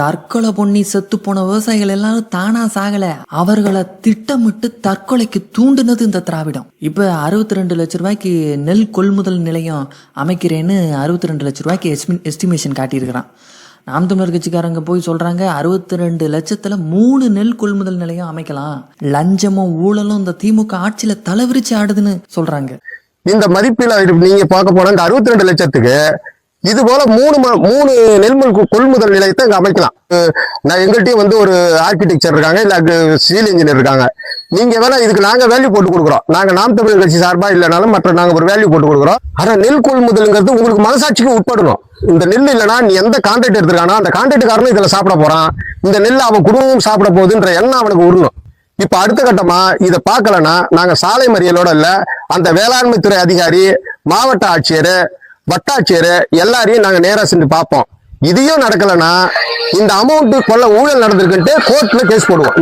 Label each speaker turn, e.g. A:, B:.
A: தற்கொலை பண்ணி செத்து போன விவசாயிகள் எல்லாரும் தானா சாகல. அவர்களை திட்டமிட்டு தற்கொலைக்கு தூண்டுனது இந்த திராவிடம். இப்ப அறுபத்தி ரெண்டு லட்ச ரூபாய்க்கு நெல் கொள்முதல் நிலையம் அமைக்கிறேன்னு அறுபத்தி ரெண்டு லட்ச ரூபாய்க்கு எஸ்டிமேஷன் காட்டியிருக்கிறான். நாம் தமிழர் கட்சிக்காரங்க போய் சொல்றாங்க அறுபத்தி ரெண்டு லட்சத்துல மூணு நெல் கொள்முதல் நிலையம் அமைக்கலாம். லஞ்சமும் ஊழலும் இந்த திமுக ஆட்சியில தலைவிரிச்சு ஆடுதுன்னு சொல்றாங்க.
B: இந்த மதிப்பீடு நீங்க பார்க்க போனா இந்த அறுபத்தி ரெண்டு லட்சத்துக்கு இது போல மூணு ம- மூணு நெல்மல் கொள்முதல் நிலையத்தை இங்க அமைக்கலாம். நான் எங்கள்கிட்டயும் வந்து ஒரு ஆர்கிடெக்சர் இருக்காங்க இல்ல சிவில் இன்ஜினியர் இருக்காங்க. நீங்க வேணா இதுக்கு நாங்க வேல்யூ போட்டு கொடுக்குறோம். நாங்க நாம் தமிழர் கட்சி சார்பா இல்லைனாலும் மற்ற நாங்க ஒரு வேல்யூ போட்டு கொடுக்குறோம். ஆனா நெல் கொள்முதல்ங்கிறது உங்களுக்கு மனசாட்சிக்கு உட்படணும். இந்த நெல் இல்லைன்னா நீ எந்த கான்ட்ராக்ட் எடுத்திருக்கானோ அந்த கான்ட்ராக்டுக்காரனும் இதுல சாப்பிட போறான். இந்த நெல் அவன் குடும்பமும் சாப்பிட போகுதுன்ற எண்ணம் அவனுக்கு உருணும் இப்ப அடுத்த கட்டமா இதை பார்க்கலன்னா நாங்க சாலை மறியலோட இல்ல அந்த வேளாண்மை துறை அதிகாரி மாவட்ட ஆட்சியர் வட்டாட்சியர் எல்லாரையும் நாங்க நேரா சென்று பார்ப்போம். இதையும் நடக்கலன்னா இந்த அமௌண்ட் கொள்ள ஊழல் நடந்திருக்குன்ட்டு கோர்ட்ல கேஸ் போடுவோம். நீ